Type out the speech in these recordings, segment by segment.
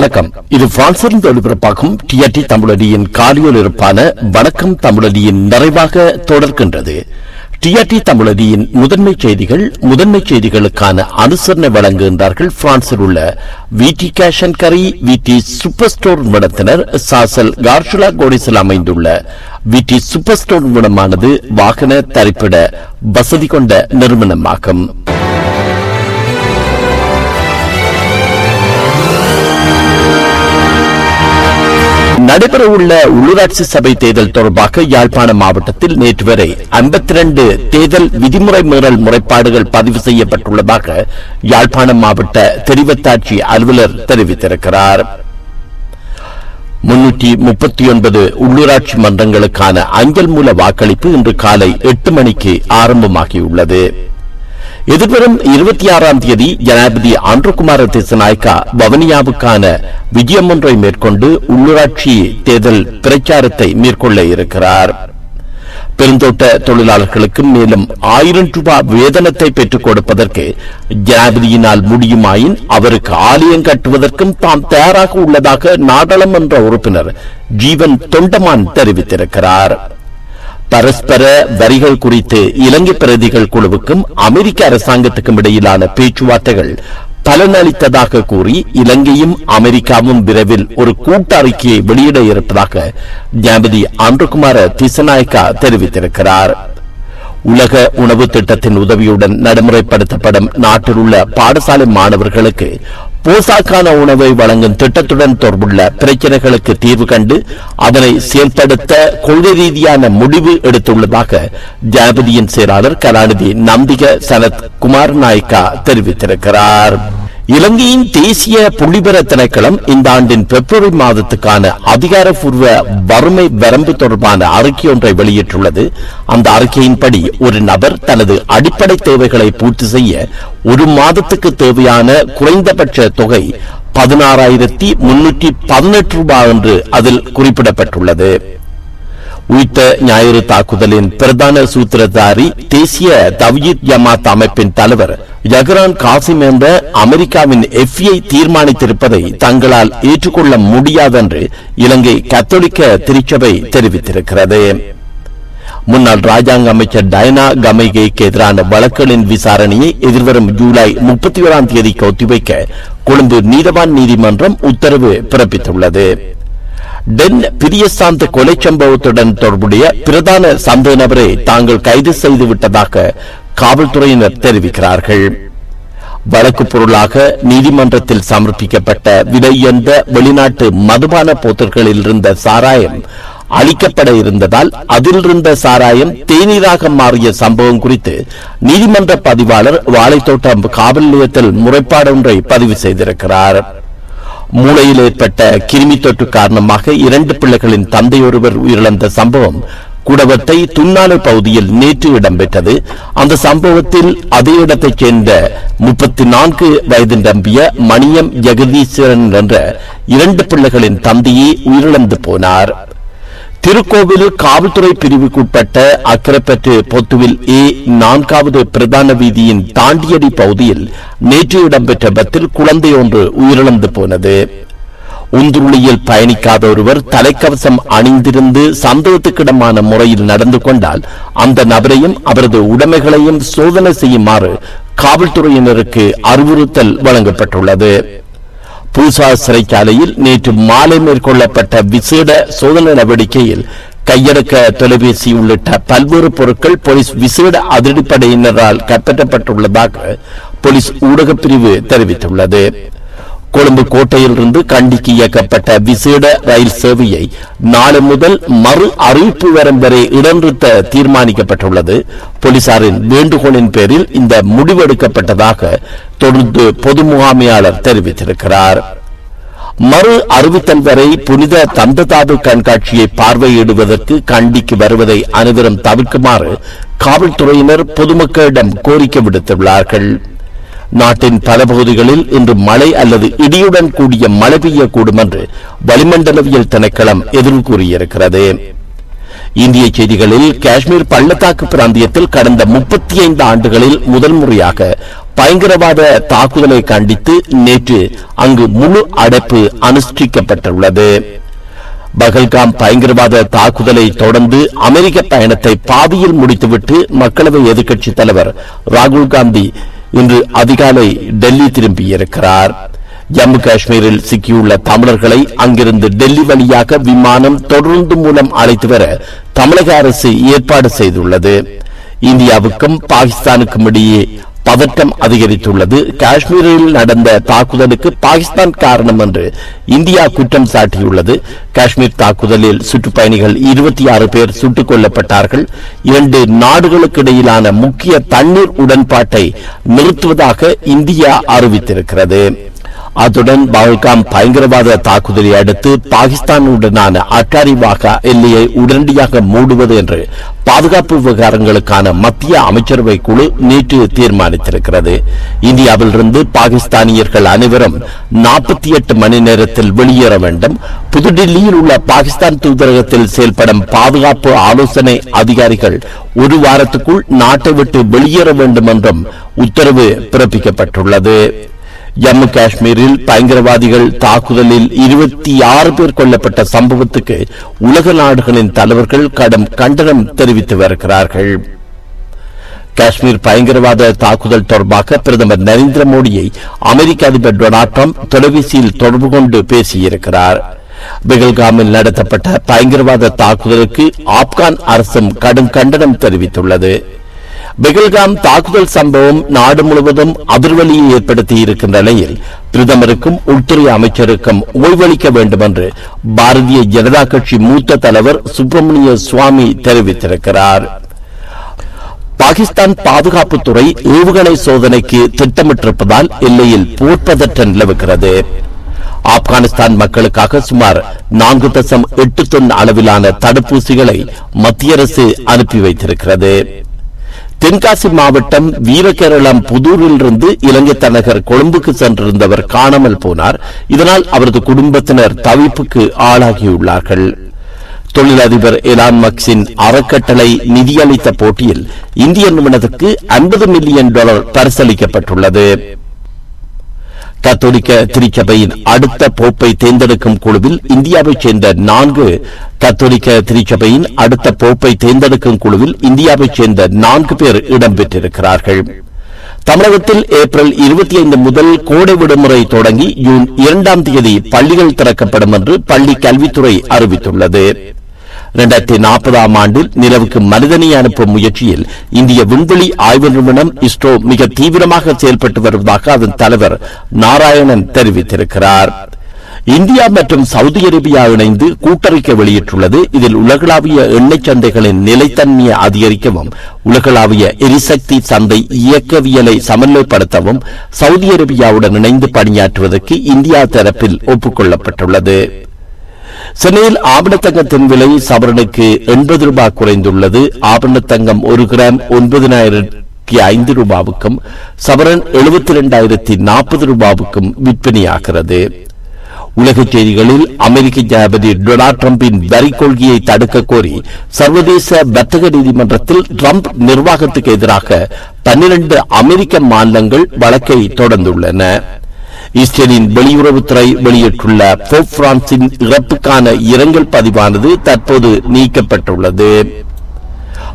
வணக்கம். இது பிரான்சிலிருந்து ஒளிபரப்பாகும் டிஆர்டி தமிழடியின் காலியொலிருப்பான வணக்கம் தமிழடியின் நிறைவாக தொடர்கின்றது. டிஆர்டி தமிழடியின் முதன்மை செய்திகள் முதன்மை செய்திகளுக்கான அனுசரணை வழங்குகின்றார்கள் பிரான்சில் உள்ள வி விடி கேஷன் கரி வி டி சூப்பர் ஸ்டோர் நிறுவனத்தினர் சாசல் கார்ஷுலா கோடிசில் அமைந்துள்ள வி டி சூப்பர் ஸ்டோர் நிறுவனமானது வாகன தரிப்பிட வசதி கொண்ட நிறுவனமாகும். நடைபெறவுள்ள உள்ளூராட்சி சபை தேர்தல் தொடர்பாக யாழ்ப்பாண மாவட்டத்தில் நேற்று வரை 52 தேர்தல் விதிமுறை மீறல் முறைப்பாடுகள் பதிவு செய்யப்பட்டுள்ளதாக யாழ்ப்பாண மாவட்ட தெரிவத்தாட்சி அலுவலர் தெரிவித்திருக்கிறார். முன்னூற்றி முப்பத்தி ஒன்பது உள்ளூராட்சி மன்றங்களுக்கான அஞ்சல் மூல வாக்களிப்பு இன்று காலை எட்டு மணிக்கு ஆரம்பமாகியுள்ளது. எதிர்வரும் இருபத்தி ஆறாம் தேதி ஜனாதிபதி ஆண்ட்ருகுமார திசநாயக்கா வவனியாவுக்கான விஜயம் ஒன்றை மேற்கொண்டு உள்ளூராட்சி தேர்தல் பிரச்சாரத்தை மேற்கொள்ள இருக்கிறார். பெருந்தோட்ட தொழிலாளர்களுக்கு மேலும் ஆயிரம் ரூபாய் வேதனத்தை பெற்றுக் கொடுப்பதற்கு ஜனாதிபதியினால் முடியுமாயின் அவருக்கு ஆலயம் கட்டுவதற்கும் தாம் தயாராக உள்ளதாக நாடாளுமன்ற உறுப்பினர் ஜீவன் தொண்டமான் தெரிவித்திருக்கிறார். பரஸ்பர வரிகள் குறித்து இலங்கை பிரதிகள் குழுவுக்கும் அமெரிக்க அரசாங்கத்துக்கும் இடையிலான பேச்சுவார்த்தைகள் பலனளித்ததாக கூறி இலங்கையும் அமெரிக்காவும் விரைவில் ஒரு கூட்டு அறிக்கையை வெளியிட இருப்பதாக ஜனாதிபதி ஆண்ட்ருகுமார திசநாயக்கா தெரிவித்திருக்கிறார். உலக உணவு திட்டத்தின் உதவியுடன் நடைமுறைப்படுத்தப்படும் நாட்டில் உள்ள பாடசாலை மாணவர்களுக்கு போசாக்கான உணவை வழங்கும் திட்டத்துடன் தொடர்புள்ள பிரச்சனைகளுக்கு தீர்வு கண்டு அதனை செயல்படுத்த கொள்கை ரீதியான முடிவு எடுத்துள்ளதாக ஜனபதியின் செயலாளர் கலாநிதி நம்பிக சனத் குமார் நாயக்கா தெரிவித்திருக்கிறார். இலங்கையின் தேசிய புள்ளிபெற திணைக்களம் இந்த ஆண்டின் பிப்ரவரி மாதத்துக்கான அதிகாரப்பூர்வ வறுமை வரம்பு தொடர்பான அறிக்கை ஒன்றை வெளியிட்டுள்ளது. அந்த அறிக்கையின்படி ஒரு நபர் தனது அடிப்படை தேவைகளை பூர்த்தி செய்ய ஒரு மாதத்துக்கு தேவையான குறைந்தபட்ச தொகை பதினாறாயிரத்தி முன்னூற்றி பதினெட்டு ரூபாய் என்று அதில் குறிப்பிடப்பட்டுள்ளது. உயிர்த்த ஞாயிறு தாக்குதலின் பிரதான சூத்திரதாரி தேசிய தவ்யீத் ஜமாத் அமைப்பின் தலைவர் ஜஹ்ரான் காசிம் என்ற அமெரிக்காவின் எஃப்ஐ தீர்மானித்திருப்பதை தங்களால் ஏற்றுக்கொள்ள முடியாதென்று இலங்கை கத்தோலிக்க திருச்சபை தெரிவித்திருக்கிறது. முன்னாள் ராஜாங்க அமைச்சர் டயனா கமைகைக்கு எதிரான வழக்குகளின் விசாரணையை எதிர்வரும் ஜூலை முப்பத்தி ஓராம் தேதிக்கு ஒத்திவைக்க கொழும்பு நீதவான் நீதிமன்றம் உத்தரவு பிறப்பித்துள்ளது. டென் பிரியசாந்த் கொலை சம்பவத்துடன் தொடர்புடைய பிரதான சந்தேக நபரை தாங்கள் கைது செய்து விட்டதாக காவல்துறையினர் தெரிவிக்கிறார்கள். வழக்கு பொருளாக நீதிமன்றத்தில் சமர்ப்பிக்கப்பட்ட விலையுயர்ந்த வெளிநாட்டு மதுபான போத்தல்களில் இருந்த சாராயம் அளிக்கப்பட இருந்ததால் அதில் இருந்த சாராயம் தேநீராக மாறிய சம்பவம் குறித்து நீதிமன்ற பதிவாளர் வாழைத்தோட்டம் காவல் நிலையத்தில் முறைப்பாடு ஒன்றை பதிவு செய்திருக்கிறார். மூளையில் ஏற்பட்ட கிருமி தொற்று காரணமாக இரண்டு பிள்ளைகளின் தந்தையொருவர் உயிரிழந்த சம்பவம் குடவத்தை துன்னாலை பகுதியில் நேற்று இடம்பெற்றது. அந்த சம்பவத்தில் அதே இடத்தைச் சேர்ந்த முப்பத்தி நான்கு வயது நம்பிய மணியம் ஜெகதீஸ்வரன் என்ற இரண்டு பிள்ளைகளின் தந்தையே உயிரிழந்து போனார். திருக்கோவில் காவல்துறை பிரிவுக்குட்பட்ட அக்கரப்பற்று பொத்துவில் ஏ நான்காவது பிரதான வீதியின் தாண்டியடி பகுதியில் நேற்று இடம்பெற்ற விபத்தில் குழந்தை ஒன்று உயிரிழந்து போனது. உந்துருளியில் பயணிக்காத ஒருவர் தலைக்கவசம் அணிந்திருந்து சந்தேகத்துக்கிடமான முறையில் நடந்து கொண்டால் அந்த நபரையும் அவரது உடைமைகளையும் சோதனை செய்யுமாறு காவல்துறையினருக்கு அறிவுறுத்தல் வழங்கப்பட்டுள்ளது. பூசா சிறைச்சாலையில் நேற்று மாலை மேற்கொள்ளப்பட்ட விசேட சோதனை நடவடிக்கையில் கையடக்க தொலைபேசி உள்ளிட்ட பல்வேறு பொருட்கள் போலீஸ் விசேட அதிரடிப்படையினரால் கைப்பற்றப்பட்டுள்ளதாக போலீஸ் ஊடகப் பிரிவு தெரிவித்துள்ளது. கொழும்பு கோட்டையிலிருந்து கண்டிக்கு இயக்கப்பட்ட விசேட ரயில் சேவையை நாளை முதல் மறு அறிவிப்பு வரும் வரை இடநிறுத்த தீர்மானிக்கப்பட்டுள்ளது. போலீசாரின் வேண்டுகோளின் பேரில் இந்த முடிவெடுக்கப்பட்டதாக தொடர்ந்து பொது முகாமையாளர் தெரிவித்திருக்கிறார். மறு அறிவித்தல் வரை புனித தந்ததாது கண்காட்சியை பார்வையிடுவதற்கு கண்டிக்கு வருவதை அனைவரும் தவிர்க்குமாறு காவல்துறையினர் பொதுமக்களிடம் கோரிக்கை விடுத்துள்ளார்கள். நாட்டின் பல பகுதிகளில் இன்று மழை அல்லது இடியுடன் கூடிய மழை பெய்யக்கூடும் என்று வளிமண்டலவியல் திணைக்களம் எதிர்வு கூறியிருக்கிறது. இந்திய செய்திகளில் காஷ்மீர் பள்ளத்தாக்கு பிராந்தியத்தில் கடந்த முப்பத்தி ஐந்து ஆண்டுகளில் முதல் முறையாக பயங்கரவாத தாக்குதலை கண்டித்து நேற்று அங்கு முழு அடைப்பு அனுஷ்டிக்கப்பட்டுள்ளது. பகல்காம் பயங்கரவாத தாக்குதலை தொடர்ந்து அமெரிக்க பயணத்தை பாதியில் முடித்துவிட்டு மக்களவை எதிர்க்கட்சித் தலைவர் ராகுல் காந்தி இன்று அதிகாலை டெல்லி திரும்பியிருக்கிறார் ஜம்மு காஷ்மீரில் சிக்கியுள்ள தமிழர்களை அங்கிருந்து டெல்லி வழியாக விமானம் தொடர்ந்து மூலம் அழைத்து வர தமிழக அரசு ஏற்பாடு செய்துள்ளது. இந்தியாவுக்கும் பாகிஸ்தானுக்கும் இடையே பதட்டம் அதிகரித்துள்ளது. காஷ்மீரில் நடந்த தாக்குதலுக்கு பாகிஸ்தான் காரணம் என்று இந்தியா குற்றம் சாட்டியுள்ளது. காஷ்மீர் தாக்குதலில் சுற்றுப்பயணிகள் இருபத்தி ஆறு பேர் சுட்டுக் கொல்லப்பட்டார்கள் இரண்டு நாடுகளுக்கு இடையிலான முக்கிய தண்ணீர் உடன்பாட்டை நிறுத்துவதாக இந்தியா அறிவித்திருக்கிறது. அத்துடன் பால்காம் பயங்கரவாத தாக்குதலை அடுத்து பாகிஸ்தானுடனான அட்டாரி வாகா எல்லையை உடனடியாக மூடுவது என்று பாதுகாப்பு விவகாரங்களுக்கான மத்திய அமைச்சரவை குழு நேற்று தீர்மானித்திருக்கிறது. இந்தியாவிலிருந்து பாகிஸ்தானியர்கள் அனைவரும் நாற்பத்தி எட்டு மணி நேரத்தில் வெளியேற வேண்டும். புதுடில்லியில் உள்ள பாகிஸ்தான் தூதரகத்தில் செயல்படும் பாதுகாப்பு ஆலோசனை அதிகாரிகள் ஒரு வாரத்துக்குள் நாட்டை விட்டு வெளியேற வேண்டும் என்றும் உத்தரவு பிறப்பிக்கப்பட்டுள்ளது. ஜம்மு காஷ்மீரில் பயங்கரவாதிகள் தாக்குதலில் இருபத்தி ஆறு பேர் கொல்லப்பட்ட சம்பவத்துக்கு உலக நாடுகளின் தலைவர்கள் கடும் கண்டனம் தெரிவித்து வருகிறார்கள். காஷ்மீர் பயங்கரவாத தாக்குதல் தொடர்பாக பிரதமர் நரேந்திர மோடியை அமெரிக்க அதிபர் டொனால்ட் ட்ரம்ப் தொலைபேசியில் தொடர்பு கொண்டு பேசியிருக்கிறார். பெகல்காமில் நடத்தப்பட்ட பயங்கரவாத தாக்குதலுக்கு ஆப்கான் அரசும் கடும் கண்டனம் தெரிவித்துள்ளது. பெகல்காம் தாக்குதல் சம்பவம் நாடு முழுவதும் அதிர்வலியை ஏற்படுத்தி இருக்கின்ற நிலையில் பிரதமருக்கும் உள்துறை அமைச்சருக்கும் ஓய்வளிக்க வேண்டும் என்று பாரதிய ஜனதா கட்சி மூத்த தலைவர் சுப்பிரமணிய சுவாமி தெரிவித்திருக்கிறார். பாகிஸ்தான் பாதுகாப்புத்துறை ஏவுகணை சோதனைக்கு திட்டமிட்டிருப்பதால் எல்லையில் போர்ப்பதற்றம் நிலவுகிறது. ஆப்கானிஸ்தான் மக்களுக்காக சுமார் நான்கு தசம் எட்டு தொன் அளவிலான தடுப்பூசிகளை மத்திய அரசு அனுப்பி வைத்திருக்கிறது. தென்காசி மாவட்டம் வீரகேரளம் புதூரிலிருந்து இலங்கை தலைநகர் கொழும்புக்கு சென்றிருந்தவர் காணாமல் போனார். இதனால் அவரது குடும்பத்தினர் தவிப்புக்கு ஆளாகியுள்ளார்கள். தொழிலதிபர் எலான் மக்ஸின் அறக்கட்டளை நிதியளித்த போட்டியில் இந்திய நிறுவனத்துக்கு ஐம்பது மில்லியன் டாலர் பரிசளிக்கப்பட்டுள்ளது. கத்தோலிக்க திருச்சபையின் அடுத்த போப்பை தேர்ந்தெடுக்கும் குழுவில் இந்தியாவைச் சேர்ந்த நான்கு கத்தோலிக்க திருச்சபையின் அடுத்த போப்பை தேர்ந்தெடுக்கும் குழுவில் இந்தியாவைச் சேர்ந்த நான்கு பேர் இடம்பெற்றிருக்கிறார்கள் தமிழகத்தில் ஏப்ரல் இருபத்தி ஐந்து முதல் கோடை விடுமுறை தொடங்கி ஜூன் இரண்டாம் தேதி பள்ளிகள் திறக்கப்படும் என்று பள்ளி கல்வித்துறை அறிவித்துள்ளது. இரண்டாயிரத்தி நாற்பதாம் ஆண்டில் நிலவுக்கு மனிதனை அனுப்பும் முயற்சியில் இந்திய விண்வெளி ஆய்வு நிறுவனம் இஸ்ரோ மிக தீவிரமாக செயல்பட்டு வருவதாக அதன் தலைவர் நாராயணன் தெரிவித்திருக்கிறார். இந்தியா மற்றும் சவுதி அரேபியா இணைந்து கூட்டறிக்கை வெளியிட்டுள்ளது. இதில் உலகளாவிய எண்ணெய் சந்தைகளின் நிலைத்தன்மையை அதிகரிக்கவும் உலகளாவிய எரிசக்தி சந்தை இயக்கவியலை சமநிலைப்படுத்தவும் சவுதி அரேபியாவுடன் இணைந்து பணியாற்றுவதற்கு இந்தியா தரப்பில் ஒப்புக்கொள்ளப்பட்டுள்ளது. சென்னையில் ஆபணத்தங்கத்தின் விலை சவரனுக்கு எண்பது ரூபாய் குறைந்துள்ளது. ஆபணத்தங்கம் ஒரு கிராம் ஒன்பதினாயிரத்தி ஐந்து ரூபாவுக்கும் சவரன் எழுபத்தி இரண்டாயிரத்தி நாற்பது ரூபாவுக்கும் விற்பனையாகிறது. உலகச் செய்திகளில் அமெரிக்க ஜனாதிபதி டொனால்ட் டிரம்பின் வரி கொள்கையை தடுக்க கோரி சர்வதேச வர்த்தக நீதிமன்றத்தில் டிரம்ப் நிர்வாகத்துக்கு எதிராக பன்னிரண்டு அமெரிக்க மாநிலங்கள் வழக்கை தொடர்ந்துள்ளன. இஸ்ரேலின் வெளியுறவுத்துறை வெளியிட்டுள்ள போப் பிரான்சின் இறப்புக்கான இரங்கல் பதிவானது தற்போது நீக்கப்பட்டுள்ளது.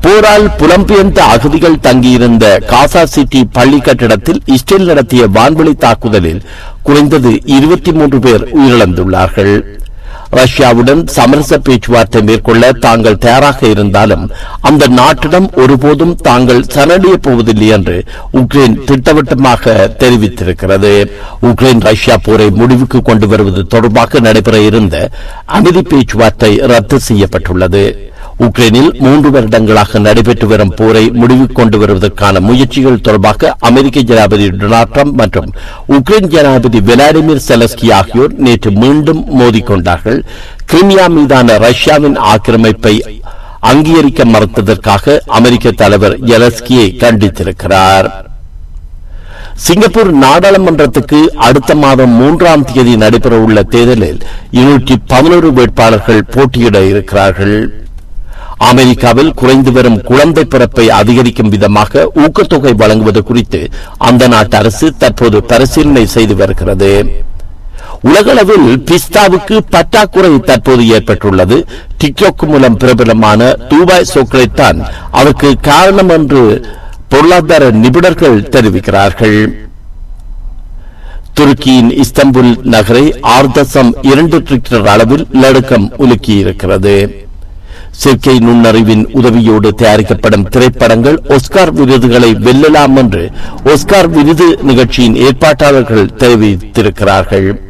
போரால் புலம்பெயர்ந்த அகதிகள் தங்கியிருந்த காசா சிட்டி பள்ளி கட்டிடத்தில் இஸ்ரேல் நடத்திய வான்வெளி தாக்குதலில் குறைந்தது இருபத்தி மூன்று பேர் உயிரிழந்துள்ளார்கள். ரஷ்யாவுடன் சமரச பேச்சுவார்த்தை மேற்கொள்ள தாங்கள் தயாராக இருந்தாலும் அந்த நாட்டிடம் ஒருபோதும் தாங்கள் சரணடைய போவதில்லை என்று உக்ரைன் திட்டவட்டமாக தெரிவித்திருக்கிறது. உக்ரைன் ரஷ்யா போரை முடிவுக்கு கொண்டு வருவது தொடர்பாக நடைபெற இருந்த அமைதி பேச்சுவார்த்தை ரத்து செய்யப்பட்டுள்ளது. உக்ரைனில் மூன்று வருடங்களாக நடைபெற்று வரும் போரை முடிவுக்கு கொண்டு வருவதற்கான முயற்சிகள் தொடர்பாக அமெரிக்க ஜனாதிபதி டொனால்ட் ட்ரம்ப் மற்றும் உக்ரைன் ஜனாதிபதி விளாடிமிர் செலஸ்கி ஆகியோர் நேற்று மீண்டும் மோதிக்கொண்டார்கள் கிரிமியா மீதான ரஷ்யாவின் ஆக்கிரமிப்பை அங்கீகரிக்க மறுத்ததற்காக அமெரிக்க தலைவர் ஜெலஸ்கியை கண்டித்திருக்கிறார். சிங்கப்பூர் நாடாளுமன்றத்துக்கு அடுத்த மாதம் மூன்றாம் தேதி நடைபெறவுள்ள தேர்தலில் இருநூற்றி பதினோரு வேட்பாளர்கள் போட்டியிட இருக்கிறார்கள். அமெரிக்காவில் குறைந்து வரும் குழந்தை பிறப்பை அதிகரிக்கும் விதமாக ஊக்கத்தொகை வழங்குவது குறித்து அந்த நாட்டு அரசு தற்போது பரிசீலனை செய்து வருகிறது. உலகளவில் பிஸ்தாவுக்கு பற்றாக்குறை தற்போது ஏற்பட்டுள்ளது. டிக்டாக் மூலம் பிரபலமான தூபாய் சோக்லேட் தான் அதற்கு காரணம் என்று பொருளாதார நிபுணர்கள் தெரிவிக்கிறார்கள். துருக்கியின் இஸ்தம்புல் நகரை ஆறு தசம் இரண்டு ட்ரிக்டர் அளவில் நடுக்கம் உலுக்கியிருக்கிறது. செயற்கை நுண்ணறிவின் உதவியோடு தயாரிக்கப்படும் திரைப்படங்கள் ஒஸ்கார் விருதுகளை வெல்லலாம் என்று ஒஸ்கார் விருது நிகழ்ச்சியின் ஏற்பாட்டாளர்கள் தெரிவித்திருக்கிறார்கள்.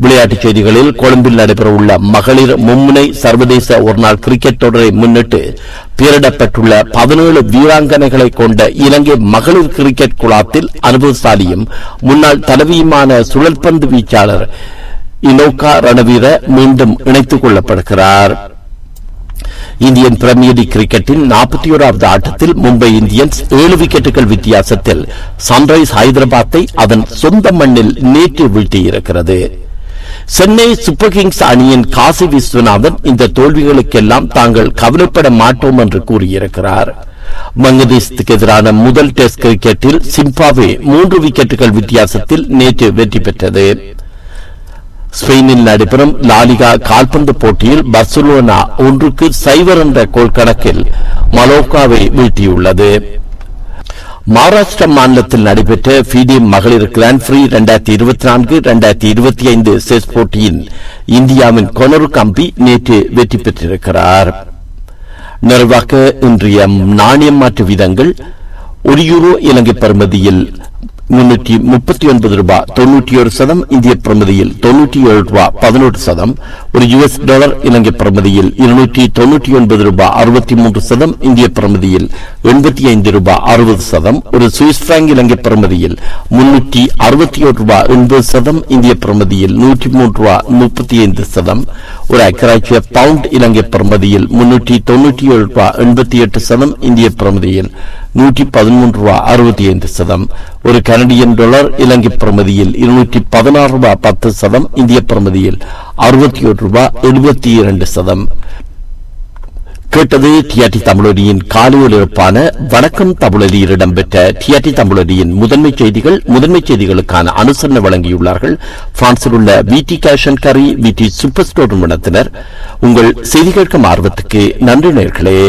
விளையாட்டுச் செய்திகளில் கொழும்பில் நடைபெறவுள்ள மகளிர் மும்முனை சர்வதேச ஒருநாள் கிரிக்கெட் தொடரை முன்னிட்டு பெயரிடப்பட்டுள்ள பதினேழு வீராங்கனைகளை கொண்ட இலங்கை மகளிர் கிரிக்கெட் குழாத்தில் அனுபவசாலியும் முன்னாள் தலைவியுமான சுழற்பந்து வீச்சாளர் இனோகா ரணவீர மீண்டும் இணைத்துக் கொள்ளப்படுகிறார். இந்தியன் பிரீமியர் லீக் கிரிக்கெட்டின் நாற்பத்தி ஓராவது ஆட்டத்தில் மும்பை இந்தியன்ஸ் ஏழு விக்கெட்டுகள் வித்தியாசத்தில் சன்ரைஸ் ஹைதராபாத்தை அதன் சொந்த மண்ணில் நேற்று வீழ்த்தியிருக்கிறது. சென்னை சூப்பர் கிங்ஸ் அணியின் காசி விஸ்வநாதன் இந்த தோல்விகளுக்கெல்லாம் தாங்கள் கவலைப்பட மாட்டோம் என்று கூறியிருக்கிறார். வங்கதேசத்துக்கு எதிரான முதல் டெஸ்ட் கிரிக்கெட்டில் சிம்பாவே மூன்று விக்கெட்டுகள் வித்தியாசத்தில் நேற்று வெற்றி பெற்றது. ஸ்பெயினில் நடைபெறும் லாலிகா கால்பந்து போட்டியில் பர்சலோனா ஒன்றுக்கு சைவர் என்ற கோல் கணக்கில் மலோக்காவை வீழ்த்தியுள்ளது. மகாராஷ்டிரா மாநிலத்தில் நடைபெற்ற பிடி மகளிர் கிராண்ட் ஃப்ரீ இரண்டாயிரத்தி இருபத்தி நான்கு இரண்டாயிரத்தி இருபத்தி ஐந்து செஸ் போட்டியின் இந்தியாவின் கொனரு கம்பி நேற்று வெற்றி பெற்றிருக்கிறார். நிறைவாக இன்றைய நாணயம் மாற்று வீதங்கள் ஒரு யூரோ இலங்கை பருமதியில் முன்னூற்றி முப்பத்தி ஒன்பது ரூபாய் தொன்னூற்றி ஏழு சதம் இந்திய பிரமதியில் தொன்னூற்றி ஏழு ரூபாய் பதினெட்டு சதம். ஒரு யுஎஸ் டாலர் இலங்கை பிரமதியில் இருநூற்றி தொன்னூற்றி ஒன்பது ரூபாய் அறுபத்தி மூன்று சதம் இந்திய பிரமதியில் எண்பத்தி ஐந்து ரூபாய் அறுபது சதம். ஒரு சுவிஸ் பிராங்க் இலங்கை பிரமதியில் முன்னூற்றி அறுபத்தி ஏழு ரூபாய் எண்பது சதம் இந்திய பிரமதியில் நூற்றி மூன்று ரூபாய் முப்பத்தி ஐந்து சதம். ஒரு அக்கராட்சிய பவுண்ட் இலங்கை பிரமதியில் முன்னூற்றி தொன்னூற்றி ஏழு ரூபாய் எண்பத்தி எட்டு சதம் இந்திய பிரமதியில். நூற்றி பதிமூன்று ரூபா அறுபத்தி ஐந்து சதம். ஒரு கனடியன் டாலர் இலங்கை பிரமதியில் இருநூற்றி பதினாறு ரூபா பத்து சதம். இந்திய பிரமதியில் அறுபத்தி ஒரு ரூபாய் எழுபத்தி இரண்டு சதம். கேட்டது டிஆர்டி தமிழொலியின் காலை ஒலிப்பான வணக்கம் தமிழொலியில் இடம்பெற்ற டிஆர்டி தமிழொலியின் முதன்மை செய்திகள் முதன்மை செய்திகளுக்கான அனுசரணை வழங்கியுள்ளார்கள். பிரான்சில் உள்ள விடி அண்ட் கரி விடி சூப்பர் ஸ்டோர் நிறுவனத்தினர். உங்கள் செய்தி கேட்கும் ஆர்வத்துக்கு நன்றி நேர்களே